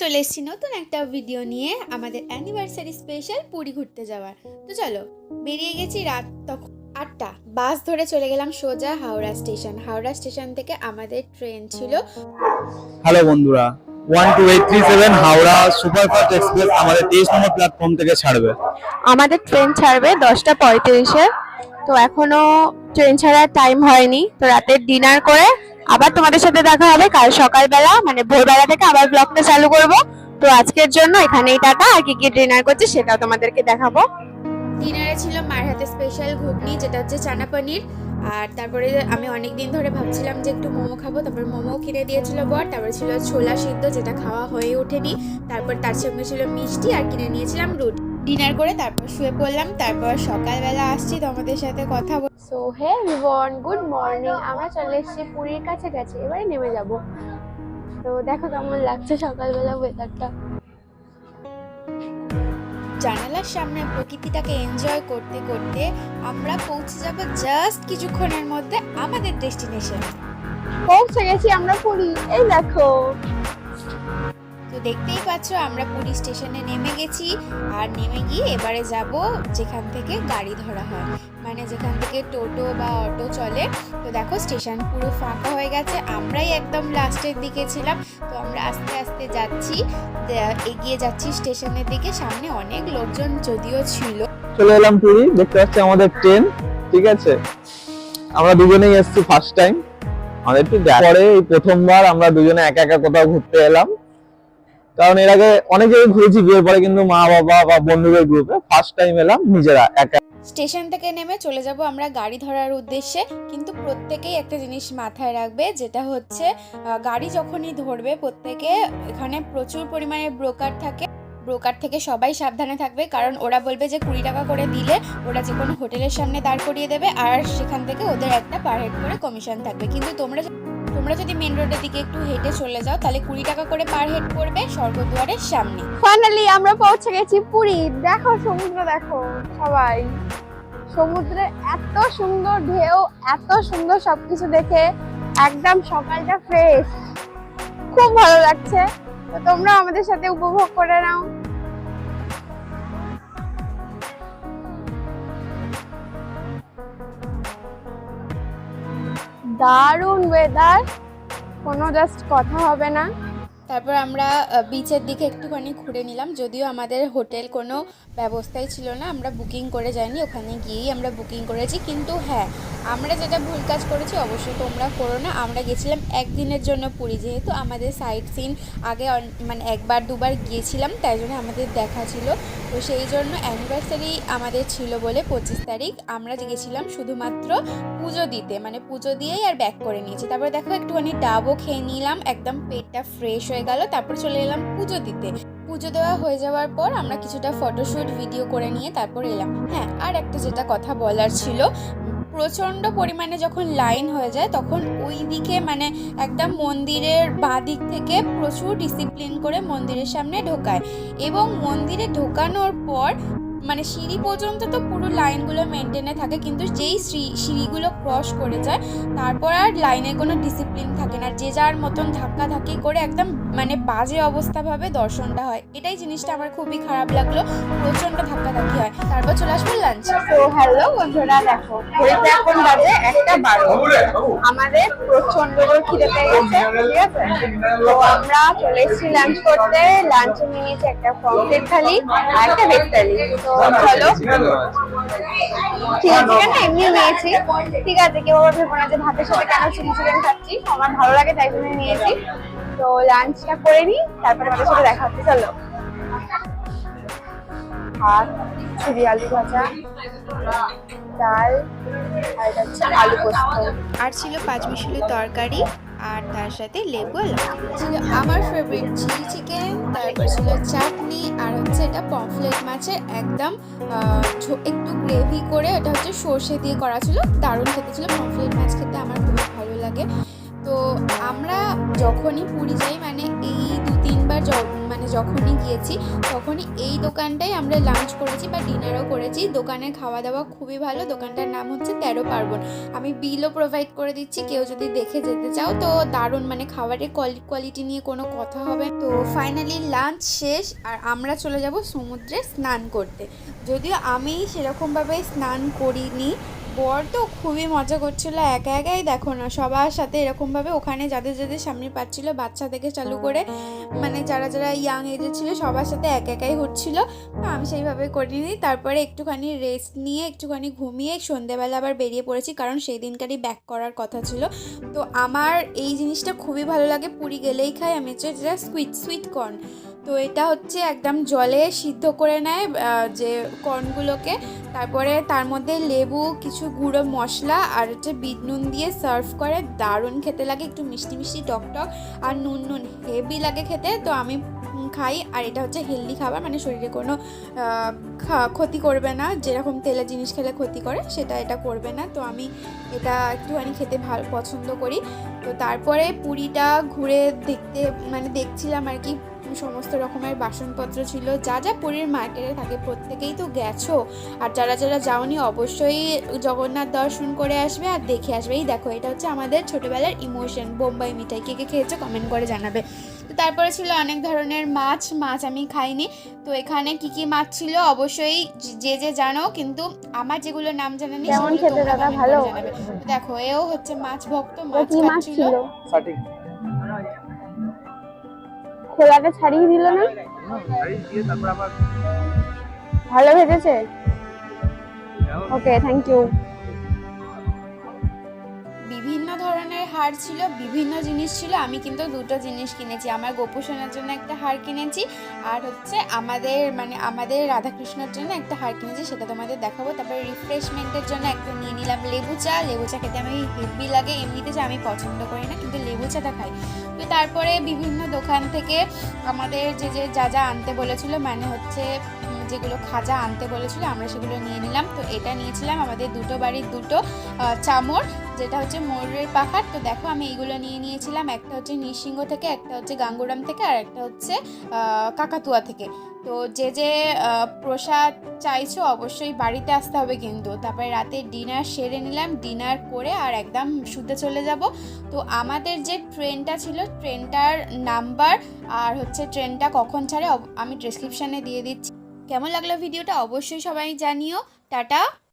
চলে এসেছি নতুন একটা ভিডিও নিয়ে আমাদের অ্যানিভার্সারি স্পেশাল পুরী ঘুরতে যাওয়ার। তো চলো বেরিয়ে গেছি রাত তখন আটটা। বাস ধরে চলে গেলাম সোজা হাওড়া স্টেশন। হাওড়া স্টেশন থেকে আমাদের ট্রেন ছিল। হ্যালো বন্ধুরা one two eight three seven Howrah superfast express আমাদের তেইশ নম্বর প্ল্যাটফর্ম থেকে ছাড়বে। আমাদের ট্রেন ছাড়বে দশটা পঁয়ত্রিশে। তো এখনও ট্রেন ছাড়ার টাইম হয়নি। তো রাতের ডিনার করে আবার তোমাদের সাথে দেখা হবে। কাল সকালবেলা মানে ভোরবেলা থেকে আবার ব্লগটা চালু করব। তো আজকের জন্য এখানেই টাটা। আর কি কি ডিনার করছি সেটাও তোমাদেরকে দেখাবো। ডিনারে ছিল মার হাতে স্পেশাল ঘুগনি, যেটা হচ্ছে চানা পনির। আর তারপরে আমি অনেক দিন ধরে ভাবছিলাম যে একটু মোমো খাব। তারপর মোমো কিনে দিয়েছিল বর। তারপরে ছিল ছোলা সিদ্ধ, যেটা খাওয়া হয়ে ওঠেনি। তারপর তার সঙ্গে ছিল মিষ্টি, আর কিনে নিয়েছিলাম রুটি। ডিনার করে তারপর শুয়ে পড়লাম তারপর সকালবেলা আসছি তোমাদের সাথে কথা বল so hey everyone good morning আমরা চলে এসেছি পুরীর কাছে গেছে এবারে নেমে যাব। তো দেখো কেমন লাগছে সকালবেলা ওয়েদারটা জানালার সামনে প্রকৃতিটাকে এনজয় করতে করতে আমরা পৌঁছে যাব জাস্ট কিছুক্ষণের মধ্যে আমাদের ডেস্টিনেশন পৌঁছে গেছি আমরা পুরী এই দেখো। তো দেখতেই পাচ্ছ, আমরা পুরী স্টেশনে নেমে গেছি। আর নেমে গিয়ে এবারে যাব যেখান থেকে গাড়ি ধরা হয়। মানে যেখান থেকে টোটো বা অটো চলে। তো দেখো, স্টেশন পুরো ফাঁকা হয়ে গেছে। আমরাই একদম লাস্টের দিকে ছিলাম। তো আমরা আস্তে আস্তে যাচ্ছি। এগিয়ে যাচ্ছি স্টেশনের দিকে। সামনে অনেক লোকজন যদিও ছিল। চলে এলাম পুরী। দেখতে পাচ্ছি আমাদের ট্রেন, ঠিক আছে? আমরা দুজনেই এসেছি ফার্স্ট টাইম আমাদের একটু পরে এই প্রথমবার আমরা দুজনে একা একা কোথাও ঘুরতে এলাম। কারণ এর আগে অনেক জায়গায় ঘুরেছি, বিয়ের পরে কিন্তু মা, বাবা বা বন্ধুদের গ্রুপে ফার্স্ট টাইম এলাম নিজেরা একা। স্টেশন থেকে নেমে চলে যাব আমরা গাড়ি ধরার উদ্দেশ্যে, কিন্তু প্রত্যেকেই একটা জিনিস মাথায় রাখবে, যেটা হচ্ছে গাড়ি যখনই ধরবে, প্রত্যেকে এখানে প্রচুর পরিমাণে ব্রোকার থাকে। ব্রোকার থেকে সবাই সাবধানে থাকবে, কারণ ওরা বলবে যে কুড়ি টাকা করে দিলে ওরা যে কোনো হোটেলের সামনে দাঁড় করিয়ে দেবে, আর সেখান থেকে ওদের একটা পার হেড করে কমিশন থাকবে। কিন্তু তোমরা তোমরা যদি মেন রোডের দিকে একটু হেঁটে চলে যাও, তাহলে কুড়ি টাকা করে পার হেড পড়বে স্বর্গদুয়ারের সামনে। ফাইনালি আমরা পৌঁছে গেছি পুরী। দেখো সমুদ্র, দেখো সবাই। সমুদ্রে এত সুন্দর ঢেউ, এত সুন্দর সবকিছু দেখে একদম সকালটা ফ্রেশ খুব ভালো লাগছে। তো তোমরা আমাদের সাথে উপভোগ করে নাও। দারুণ ওয়েদার কোনো জাস্ট কথা হবে না। তারপর আমরা বিচের দিকে একটুখানি ঘুরে নিলাম। যদিও আমাদের হোটেল কোনো ব্যবস্থাই ছিল না, আমরা বুকিং করে যাইনি, ওখানে গিয়েই আমরা বুকিং করেছি। কিন্তু হ্যাঁ আমরা যেটা ভুল কাজ করেছি, অবশ্যই তোমরা করো না। আমরা গেছিলাম একদিনের জন্য পুরী, যেহেতু আমাদের সাইট সিন আগে মানে একবার দুবার গিয়েছিলাম, তাই জন্য আমাদের দেখা ছিল। তো সেই জন্য অ্যানিভার্সারি আমাদের ছিল বলে পঁচিশ তারিখ, আমরা গেছিলাম শুধুমাত্র পুজো দিতে মানে পুজো দিয়েই আর ব্যাক করে নিয়েছি। তারপরে দেখো একটুখানি ডাবও খেয়ে নিলাম, একদম পেটটা ফ্রেশ হয়ে গেল, তারপর চলে এলাম পুজো দিতে। পুজো দেওয়া হয়ে যাওয়ার পর আমরা কিছুটা ফটোশ্যুট ভিডিও করে নিয়ে তারপর এলাম। হ্যাঁ আর একটা যেটা কথা বলার ছিল, প্রচণ্ড পরিমাণে যখন লাইন হয়ে যায়, তখন ওই দিকে মানে একটা মন্দিরের বাঁ দিক থেকে প্রচুর ডিসিপ্লিন করে মন্দিরের সামনে ঢোকায়। এবং মন্দিরে ঢোকানোর পর মানে সিঁড়ি পর্যন্ত তো পুরো লাইনগুলো মেনটেনে থাকে, কিন্তু যেই সিঁড়ি- সিঁড়িগুলো ক্রস করে যায়, তারপর আর লাইনের কোনো ডিসিপ্লিন থাকে না। যে যার মতন ধাক্কাধাক্কি করে একদম মানে বাজে অবস্থাভাবে দর্শনটা হয়। এটাই জিনিসটা আমার খুবই খারাপ লাগল, প্রচণ্ড ধাক্কাধাক্কি হয়। তারপর চলে আসব লাঞ্চ হ্যালো বন্ধুরা, দেখো, ঘড়িতে এখন বাজে একটা বারো। আমাদের খিদে পেয়ে গেছে তো আমরা চলে এসেছি লাঞ্চ করতে। লাঞ্চে নিয়ে নিয়েছি একটা পমফ্রেট থালি আর একটা ভেজ থালি। তো চলো চিলি চিকেন এমনি নিয়েছি। ঠিক আছে কেউ আবার ভেবো না যে ভাতের সাথে কেন চিলি চিকেন খাচ্ছি। আমার ভালো লাগে তাই জন্য নিয়েছি। তো লাঞ্চটা করে নিই তারপরে আমাদের সাথে দেখা হচ্ছে। চলো। ভাত ছুরি আলু ভাজা ডাল আর আলু পোস্ত। আর ছিল পাঁচ মিশালি তরকারি। আর তার সাথে লেবু আমার ফেভারিট চিলি চিকেন তারপর ছিল চাটনি আর হচ্ছে এটা পমফ্লেট মাছের একদম একটু গ্রেভি করে এটা হচ্ছে সর্ষে দিয়ে করা ছিল, দারুণ খেতে ছিল, পমফ্লেট মাছ খেতে আমার খুব ভালো লাগে। তো আমরা যখনই পুরী যাই মানে এই তিন মানে যখনই গিয়েছি, তখনই এই দোকানটাই আমরা লাঞ্চ করেছি বা ডিনারও করেছি। দোকানের খাওয়া দাওয়া খুবই ভালো। দোকানটার নাম হচ্ছে তেরো পার্বণ। আমি বিলও প্রোভাইড করে দিচ্ছি, কেউ যদি দেখে যেতে চাও। তো দারুণ মানে খাবারের কোয়ালিটি নিয়ে কোনো কথা হবে তো ফাইনালি লাঞ্চ শেষ, আর আমরা চলে যাব সমুদ্রে স্নান করতে। যদিও আমি সেরকমভাবে স্নান করিনি বর তো খুবই মজা করছিল, একা একাই দেখো না, সবার সাথে এরকমভাবে ওখানে যাদের যাদের সামনে পাচ্ছিল, বাচ্চা থেকে চালু করে মানে যারা যারা ইয়াং এজের ছিল সবার সাথে এক একাই হচ্ছিল আমি সেইভাবে করিনি, তারপরে একটুখানি রেস্ট নিয়ে, একটুখানি ঘুমিয়ে সন্ধেবেলা আবার বেরিয়ে পড়েছি, কারণ সেই দিনকারই ব্যাক করার কথা ছিল। তো আমার এই জিনিসটা খুবই ভালো লাগে, পুরী গেলেই খাই, আমি হচ্ছে যেটা সুইট সুইট কর্ন তো এটা হচ্ছে একদম জলে সিদ্ধ করে নেয় যে কর্নগুলোকে। তারপরে তার মধ্যে লেবু, কিছু গুঁড়ো মশলা আর হচ্ছে বিট নুন দিয়ে সার্ভ করে। দারুণ খেতে লাগে, একটু মিষ্টি মিষ্টি টক টক আর নুন নুন, হেভি লাগে খেতে। তো আমি খাই, আর এটা হচ্ছে হেলদি খাবার মানে শরীরে কোনো ক্ষতি করবে না। যেরকম তেলের জিনিস খেলে ক্ষতি করে, সেটা এটা করবে না। তো আমি এটা একটুখানি খেতে ভালো, পছন্দ করি। তো তারপরে পুরীটা ঘুরে দেখতে মানে দেখছিলাম আর কি সমস্ত রকমের বাসনপত্র ছিল যা যা পুরীর মার্কেটে থাকে প্রত্যেকেই তো গেছো। আর যারা যারা যাওনি অবশ্যই জগন্নাথ দর্শন করে আসবে আর দেখে আসবে। এই দেখো এটা হচ্ছে আমাদের ছোটোবেলার ইমোশন। বোম্বাই মিঠাই কে কে খেয়েছো কমেন্ট করে জানাবে। তো তারপরে ছিল অনেক ধরনের মাছ মাছ আমি খাইনি। তো এখানে কি কি মাছ ছিল অবশ্যই যে যে জানো কিন্তু আমার যেগুলো নাম জানা নেই সেগুলো তোমরা ভালো? জানাবে। দেখো এও হচ্ছে মাছ ভক্ত মাছ মাছ খাচ্ছিল। সঠিক খোলাটা ছাড়িয়ে দিল না? ভালো ভেজেছে ওকে থ্যাংক ইউ হার ছিল, বিভিন্ন জিনিস ছিল, আমি কিন্তু দুটো জিনিস কিনেছি। আমার গোপুসোনার জন্য একটা হার কিনেছি আর হচ্ছে আমাদের মানে আমাদের রাধাকৃষ্ণের জন্য একটা হার কিনেছি, সেটা তোমাদের দেখাবো। তারপরে রিফ্রেশমেন্টের জন্য একটা নিয়ে নিলাম লেবু চা। লেবু চা খেতে আমি হেভি লাগে, এমনিতে চা আমি পছন্দ করি না, কিন্তু লেবু চাটা খাই। তো তারপরে বিভিন্ন দোকান থেকে আমাদের যে যে যা যা আনতে বলেছিল মানে হচ্ছে যেগুলো খাজা আনতে বলেছিল, আমরা সেগুলো নিয়ে নিলাম। তো এটা নিয়েছিলাম আমাদের দুটো বাড়ির দুটো চামর, যেটা হচ্ছে ময়ূরের পাখার। তো দেখো, আমি এইগুলো নিয়ে নিয়েছিলাম। একটা হচ্ছে নৃসিংহ থেকে, একটা হচ্ছে গাঙ্গুরাম থেকে, আর একটা হচ্ছে কাকাতুয়া থেকে। তো যে যে প্রসাদ চাইছো, অবশ্যই বাড়িতে আসতে হবে কিন্তু। তারপরে রাতে ডিনার সেরে নিলাম, ডিনার করে আর একদম শুতে চলে যাব। তো আমাদের যে ট্রেনটা ছিল, ট্রেনটার নাম্বার আর হচ্ছে ট্রেনটা কখন ছাড়ে আমি ডেসক্রিপশানে দিয়ে দিচ্ছি। কেমন লাগল ভিডিওটা অবশ্যই সবাই জানিও। টাটা।